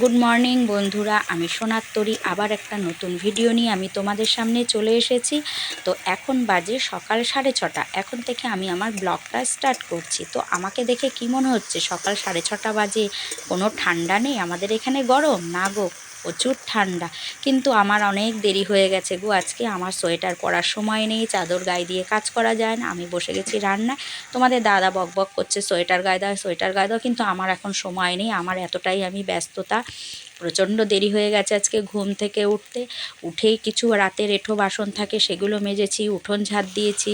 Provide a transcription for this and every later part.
Good morning বন্ধুরা। আমি সোনার তরি। আবার একটা নতুন ভিডিও নিয়ে আমি তোমাদের সামনে চলে এসেছি। তো এখন বাজে সকাল সাড়ে ছটা। এখন থেকে আমি আমার ব্লগটা স্টার্ট করছি। তো আমাকে দেখে কী মনে হচ্ছে? সকাল সাড়ে ছটা বাজে। কোনো ঠান্ডা নেই? আমাদের এখানে গরম? না গো। প্রচুর ঠান্ডা। কিন্তু আমার অনেক দেরি হয়ে গেছে গো আজকে। আমার সোয়েটার পরার সময় নেই, চাদর গায়ে দিয়ে কাজ করা যায় না। আমি বসে গেছি রান্নায়। তোমাদের দাদা বক বক করছে, সোয়েটার গায়ে দাও, সোয়েটার গায়ে দাও, কিন্তু আমার এখন সময় নেই। আমার এতটাই আমি ব্যস্ততা। প্রচণ্ড দেরি হয়ে গেছে আজকে ঘুম থেকে উঠতে। উঠেই কিছু রাতের এঁঠো বাসন থাকে, সেগুলো মেজেছি, উঠোন ঝাড় দিয়েছি,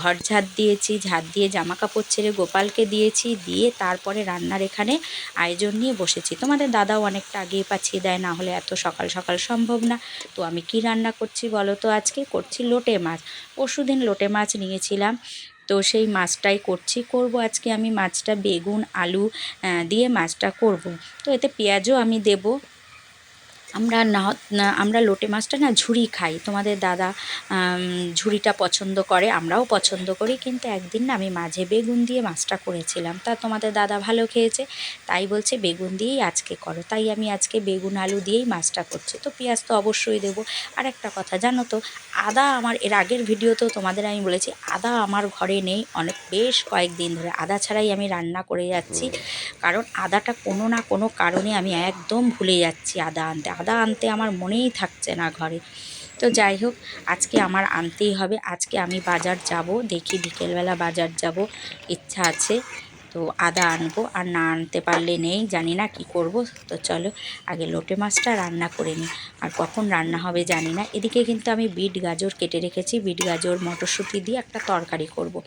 ঘর ঝাড় দিয়েছি ঝাড় দিয়ে জামা কাপড় ছেড়ে গোপালকে দিয়েছি, দিয়ে তারপরে রান্নার এখানে আয়োজন নিয়ে বসেছি। তোমাদের দাদাও অনেকটা আগেই পাঠিয়ে দেয়, না হলে এত সকাল সকাল সম্ভব না। তো আমি কি রান্না করছি বলো তো আজকে? করছি লোটে মাছ। পরশুদিন লোটে মাছ নিয়েছিলাম। তো সেই মাছটাই করছি। করব আজকে আমি মাছটা বেগুন, আলু দিয়ে মাছটা করব। তো এতে পেঁয়াজও আমি দেব। আমরা না আমরা লোটে মাছটা না ঝুড়ি খাই। তোমাদের দাদা ঝুড়িটা পছন্দ করে, আমরাও পছন্দ করি, কিন্তু একদিন না আমি মাঝে বেগুন দিয়ে মাছটা করেছিলাম। তা তোমাদের দাদা ভালো খেয়েছে, তাই বলছে বেগুন দিয়েই আজকে করো। তাই আমি আজকে বেগুন আলু দিয়েই মাছটা করছি। তো পেঁয়াজ তো অবশ্যই দেবো। আর একটা কথা, জানো তো, আদা আমার, এর আগের ভিডিওতেও তোমাদের আমি বলেছি, আদা আমার ঘরে নেই অনেক, বেশ কয়েকদিন ধরে। আদা ছাড়াই আমি রান্না করে যাচ্ছি। কারণ আদাটা কোনো না কোনো কারণে আমি একদম ভুলে যাচ্ছি আদা আনতে। আদা আনতে আমার মনেই থাকছে না ঘরে। তো যাই হোক, আজকে আমার আনতেই হবে। আজকে আমি বাজার যাব, দেখি বিকেলবেলা বাজার যাব, ইচ্ছা আছে। তো আদা আনব, আর না আনতে পারলে নেই, জানি না কি করব। তো চলো, আগে লোটে মাছটা রান্না করে নিই। আর কখন রান্না হবে জানি না। এদিকে কিন্তু আমি বিট গাজর কেটে রেখেছি। বিট গাজর, মটরশুঁটি দিয়ে একটা তরকারি করব।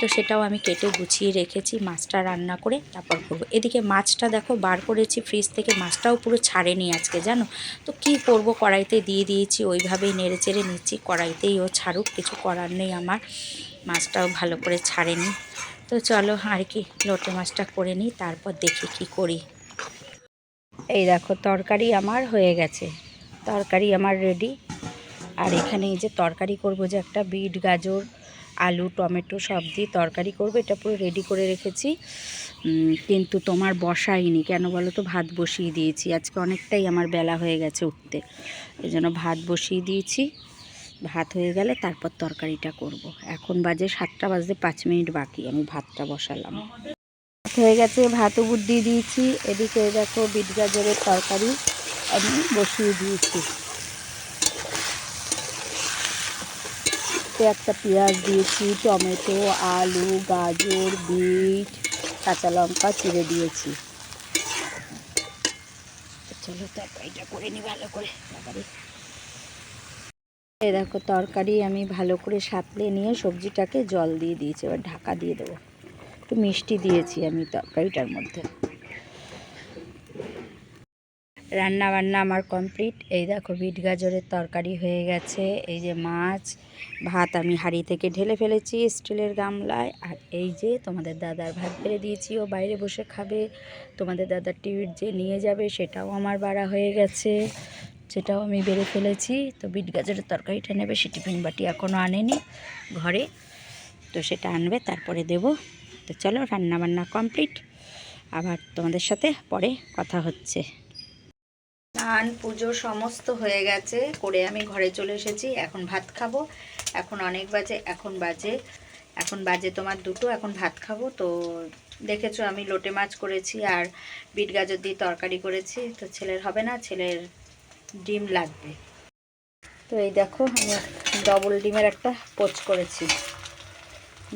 তো সেটাও আমি কেটে গুছিয়ে রেখেছি, মাছটা রান্না করে তারপর করব। এদিকে মাছটা দেখো, বার করেছি ফ্রিজ থেকে। মাছটাও পুরো ছাড়েনি আজকে, জানো? তো কি করব? কড়াইতে দিয়ে দিয়েছি, ওইভাবেই নেড়ে চেড়ে নিচ্ছি। কড়াইতেই ও ছাড়ুক, কিছু করার নেই আমার। মাছটাও ভালো করে ছাড়েনি। তো চলো আর কি, লোটে মাছটা করে নিই, তারপর দেখি কি করি। এই দেখো, তরকারি আমার হয়ে গেছে। তরকারি আমার রেডি আর এখানে এই যে তরকারি করব যে একটা বিট, গাজর, আলু, টমেটো সব দিয়ে তরকারি করব। এটা পুরো রেডি করে রেখেছি। কিন্তু তোমার বসাইনি। কেন বলো তো? ভাত বসিয়ে দিয়েছি। আজকে অনেকটাই আমার বেলা হয়ে গেছে উঠতে। এই জন্য ভাত বসিয়ে দিয়েছি। ভাত হয়ে গেলে তারপর তরকারিটা করব। এখন বাজে সাতটা বাজতে পাঁচ মিনিট বাকি, আমি ভাতটা বসালাম। ভাত হয়ে গেছে, ভাত উবুর দিয়ে দিয়েছি। এদিকে দেখো বিট গাজরের তরকারি আমি বসিয়ে দিয়েছি। একটা পেঁয়াজ দিয়েছি, টমেটো, আলু, গাজর, বিট, কাঁচা লঙ্কা চিড়ে দিয়েছি। চলো তরকারিটা করে নিই ভালো করে। এই দেখো, তরকারি আমি ভালো করে সাঁতলে নিয়ে সবজিটাকে জল দিয়ে দিয়েছি, এবার ঢাকা দিয়ে দেবো। একটু মিষ্টি দিয়েছি আমি তরকারিটার মধ্যে। রান্না বান্না আমার কমপ্লিট। এই দেখো, বিট গাজরের তরকারি হয়ে গেছে। এই যে মাছ, ভাত আমি হাঁড়ি থেকে ঢেলে ফেলেছি স্টিলের গামলায়। আর এই যে তোমাদের দাদার ভাত ফেলে দিয়েছি, ও বাইরে বসে খাবে। তোমাদের দাদার টিভির যে নিয়ে যাবে সেটাও আমার বাড়া হয়ে গেছে। সেটাও আমি বেড়ে ফেলেছি। তো বিট গাজরের তরকারিটা নেবে, সে টিফিন বাটি এখনও আনেনি ঘরে। তো সেটা আনবে, তারপরে দেব। তো চলো রান্না বান্না কমপ্লিট। আবার তোমাদের সাথে পরে কথা হচ্ছে। স্নান, পুজো সমস্ত হয়ে গেছে, করে আমি ঘরে চলে এসেছি। এখন ভাত খাব। এখন অনেক বাজে, এখন বাজে। এখন বাজে তোমার দুটো, এখন ভাত খাব। তো দেখেছ আমি লোটে মাছ করেছি আর বিট গাজর দিয়ে তরকারি করেছি। তো ছেলের হবে না, ছেলের ডিম লাগবে। তো এই দেখো আমি ডবল ডিমের একটা পোচ করেছি।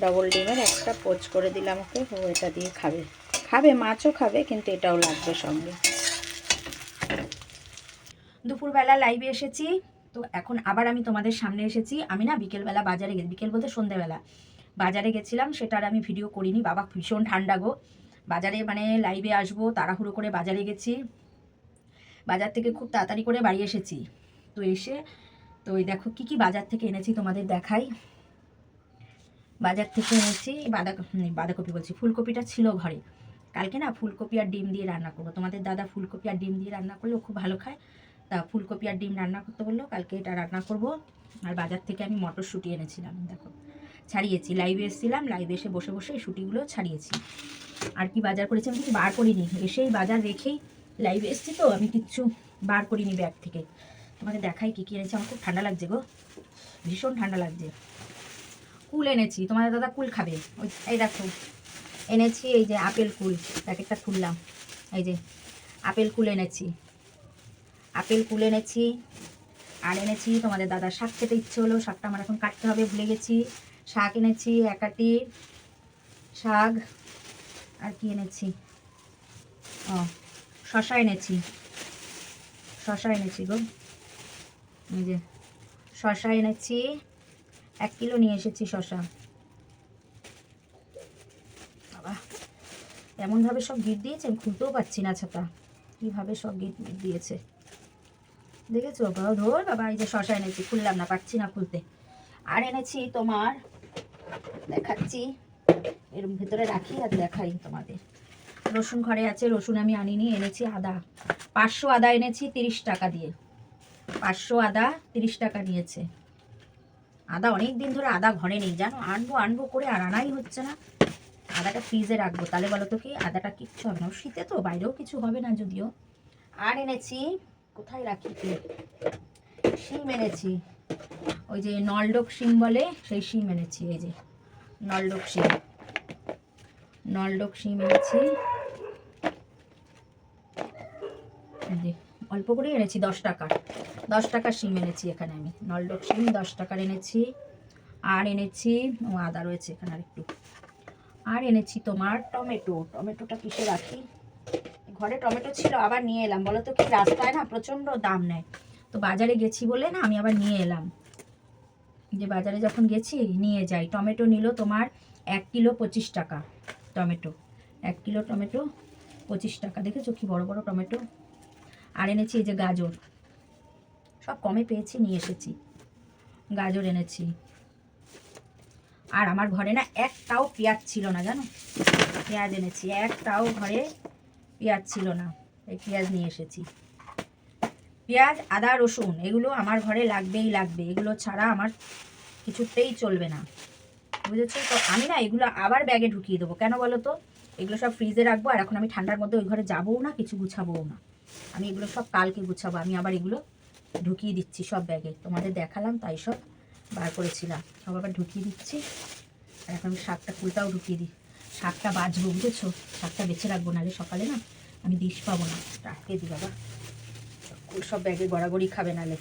ডবল ডিমের একটা পোচ করে দিলাম ওকে ও এটা দিয়ে খাবে। খাবে মাছও খাবে কিন্তু এটাও লাগবে সঙ্গে। দুপুরবেলা লাইভে এসেছি তো এখন আবার আমি তোমাদের সামনে এসেছি। আমি না বিকেলবেলা বাজারে গেছি বিকেল বলতে সন্ধেবেলা। বাজারে গেছিলাম সেটা আর আমি ভিডিও করিনি বাবা ভীষণ ঠান্ডা গো। বাজারে মানে লাইভে আসব তাড়াহুড়ো করে বাজারে গেছি। বাজার থেকে খুব তাড়াতাড়ি করে বাড়ি এসেছি। তো এসে, তো এই দেখো কি কি বাজার থেকে এনেছি তোমাদের দেখাই। বাজার থেকে এনেছি বাঁধা বাঁধাকপি বলছি, ফুলকপিটা ছিল ঘরে। কালকে না ফুলকপি আর ডিম দিয়ে রান্না করব। তোমাদের দাদা ফুলকপি আর ডিম দিয়ে রান্না করলে খুব ভালো খায়। তা ফুলকপি আর ডিম রান্না করতে বলল, কালকে এটা রান্না করব। আর বাজার থেকে আমি মটরশুঁটি এনেছিলাম, দেখো। ছাড়িয়েছি লাইভে এসেছিলাম লাইভে এসে বসে বসে এই শুটিগুলো ছাড়িয়েছি। আর কি বাজার করেছি আমি কিছু বার করিনি। এসেই বাজার রেখেই লাইভে এসছি তো, আমি কিচ্ছু বার করিনি ব্যাগ থেকে। তোমাদের দেখাই কী কী এনেছি, আমার খুব ঠান্ডা লাগছে গো। ভীষণ ঠান্ডা লাগছে। কুল এনেছি, তোমাদের দাদা কুল খাবে। ওই, এই দেখো। এনেছি এই যে আপেল কুল, প্যাকেটটা খুললাম। এই যে, আপেল কুল এনেছি। আপেল কুল এনেছি, আর এনেছি তোমাদের দাদা শাক খেতে ইচ্ছে হলো, শাকটা আমার এখন কাটতে হবে, ভুলে গেছি। শাক এনেছি একাটি শাক, আর কি এনেছি? ও শশা এনেছি। শশা এনেছি গো। এই যে, শশা এনেছি। এক কিলো নিয়ে এসেছি শশা। বাবা, এমনভাবে সব গিট দিয়েছে আমি খুলতেও পারছি না ছাতা। কীভাবে সব গিট দিয়েছে? দেখেছ? বাবা ধর বাবা, এই যে শশা এনেছি। খুললাম না, পারছি না খুলতে। আর এনেছি তোমার, দেখাচ্ছি। এর ভেতরে রাখি আর দেখাই তোমাদের। রসুন ঘরে আছে, রসুন আমি আনিনি, এনেছি আদা। পাঁচশো আদা এনেছি, তিরিশ টাকা দিয়ে। পাঁচশো আদা, তিরিশ টাকা নিয়েছে আদা অনেক দিন ধরে আদা ঘরে নেই, জানো? আনব আনব করে আর আনাই হচ্ছে না। আদাটা ফ্রিজে রাখব। তাহলে বলো তো কি, আদাটা কিচ্ছু হবে না? শীতে তো বাইরেও কিছু হবে না যদিও। আর এনেছি, কোথায় রাখি শিম এনেছি। ওই যে নলডোক শিম বলে, সেই শিম এনেছি, এই যে। নলডোক শিম। নলডোক শিম এনেছি এই অল্প করেই এনেছি দশ টাকার। দশ টাকার সিম এনেছি এখানে আমি। নলডোক সিম দশ টাকার এনেছি। আর এনেছি, ও, আদা রয়েছে এখানে আর একটু আর এনেছি তোমার টমেটো। টমেটোটা কিসে রাখি? ঘরে টমেটো ছিল, আবার নিয়ে এলাম। বলো তো কি, রাস্তায় না প্রচণ্ড দাম নেয়। তো বাজারে গেছি বলে না আমি আবার নিয়ে এলাম। যে বাজারে যখন গেছি, নিয়ে যাই। টমেটো নিল তোমার এক কিলো পঁচিশ টাকা টমেটো। এক কিলো টমেটো পঁচিশ টাকা। দেখেছ কি বড় বড় টমেটো? আর এনেছি এই যে গাজর। সব কমে পেয়েছি, নিয়ে এসেছি। গাজর এনেছি। আর আমার ঘরে না একটাও পেঁয়াজ ছিল না, জানো? পেঁয়াজ এনেছি। একটাও ঘরে পেঁয়াজ ছিল না। এই পেঁয়াজ নিয়ে এসেছি। পেঁয়াজ, আদা, রসুন, এগুলো আমার ঘরে লাগবেই লাগবে। এগুলো ছাড়া আমার কিছুতেই চলবে না। বুঝেছ? তো আমি না এগুলো আবার ব্যাগে ঢুকিয়ে দেবো। কেন বলো তো? এগুলো সব ফ্রিজে রাখব, আর এখন আমি ঠান্ডার মধ্যে ওই ঘরে যাবও না, কিছু গুছাবোও না। আমি এগুলো সব কালকে গুছাবো। আমি আবার এগুলো ঢুকিয়ে দিচ্ছি সব ব্যাগে। তোমাদের দেখালাম, তাই সব বার করেছিলাম। সব আবার ঢুকিয়ে দিচ্ছি। আর এখন শাকটা, ফুলটাও ঢুকিয়ে দিই। শাকটা বাজবো, বুঝেছ? শাকটা বেছে রাখব, নাহলে সকালে না আমি ডিশ পাবো না। রাখতে দিই বাবা। কুল সব ব্যাগে গড়াগড়ি খাবে নালে।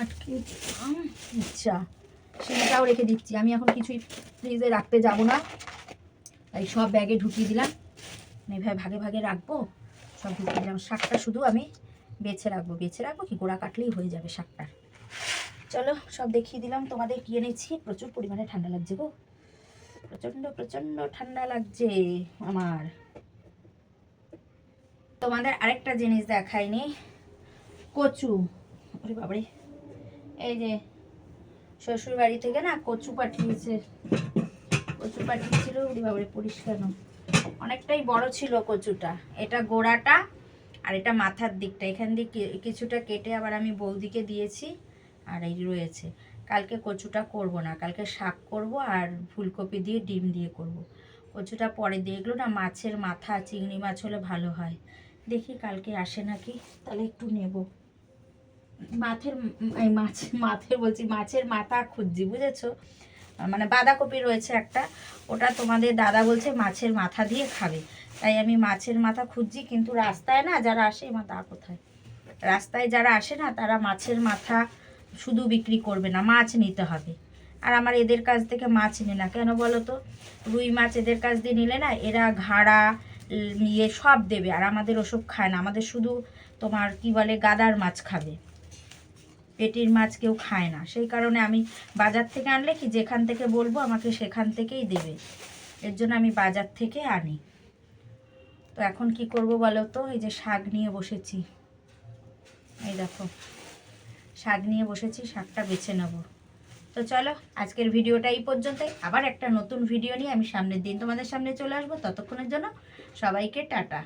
আটকে। আচ্ছা সেটাও রেখে দিচ্ছি। আমি এখন কিছুই ফ্রিজে রাখতে যাব না। তাই সব ব্যাগে ঢুকিয়ে দিলাম। এইভাবে ভাগে ভাগে রাখব, সব দিলাম। শাকটা শুধু আমি বেছে রাখব বেছে রাখব কি গোড়া কাটলেই হয়ে যাবে শাকটার। চলো সব দেখিয়ে দিলাম, তোমাদের কি এনেছি? প্রচুর পরিমাণে ঠান্ডা লাগছে গো। প্রচণ্ড প্রচণ্ড ঠান্ডা লাগছে আমার। তোমাদের আরেকটা জিনিস দেখাইনি, কচু। ওরে বাবারে, এই যে শ্বশুর বাড়ি থেকে না কচু পাঠিয়েছে, কচু পাঠিয়েছিল, ওরে বাবারে, পরিষ্কার। অনেকটাই বড় ছিল কচুটা। এটা গোড়াটা আর এটা মাথার দিকটা। এখান দিয়ে কিছুটা কেটে আবার আমি বৌদিকে দিয়েছি আর এই রয়েছে। কালকে কচুটা করব না। কালকে শাক করব আর ফুলকপি দিয়ে, ডিম দিয়ে করব। কচুটা পরে দিয়ে এগুলো না মাছের মাথা, চিংড়ি মাছ হলে ভালো হয়। দেখি কালকে আসে নাকি। তাহলে একটু নেব। এই মাছ মাছের বলছি, মাছের মাথা খুঁজছি, বুঝেছ? মানে বাঁধাকপি রয়েছে একটা, ওটা তোমাদের দাদা বলছে মাছের মাথা দিয়ে খাবে। তাই আমি মাছের মাথা খুঁজছি, কিন্তু রাস্তায় না যারা আসে আমার দা কোথায়? রাস্তায় যারা আসে না, তারা মাছের মাথা শুধু বিক্রি করবে না, মাছ নিতে হবে। আর আমার এদের কাছ থেকে মাছ নে না। কেন বলো তো? রুই মাছ এদের কাছ দিয়ে নিলে না, এরা ঘাড়া ইয়ে সব দেবে, আর আমাদের ওসব খায় না। আমাদের শুধু তোমার কি বলে, গাদার মাছ খাবে। পেটির মাছ কেউ খায় না। সেই কারণে আমি বাজার থেকে আনলে কি যেখান থেকে বলব আমাকে সেখান থেকেই দেবে। এর জন্য আমি বাজার থেকে আনি। তো এখন কি করব বলো তো? এই যে শাক নিয়ে বসেছি। এই দেখো, শাক নিয়ে বসেছি, শাকটা বেছে নেব। তো চলো, আজকের ভিডিওটা এই পর্যন্তই। আবার একটা নতুন ভিডিও নিয়ে আমি সামনের দিন তোমাদের সামনে চলে আসব। ততক্ষণের জন্য সবাইকে টাটা।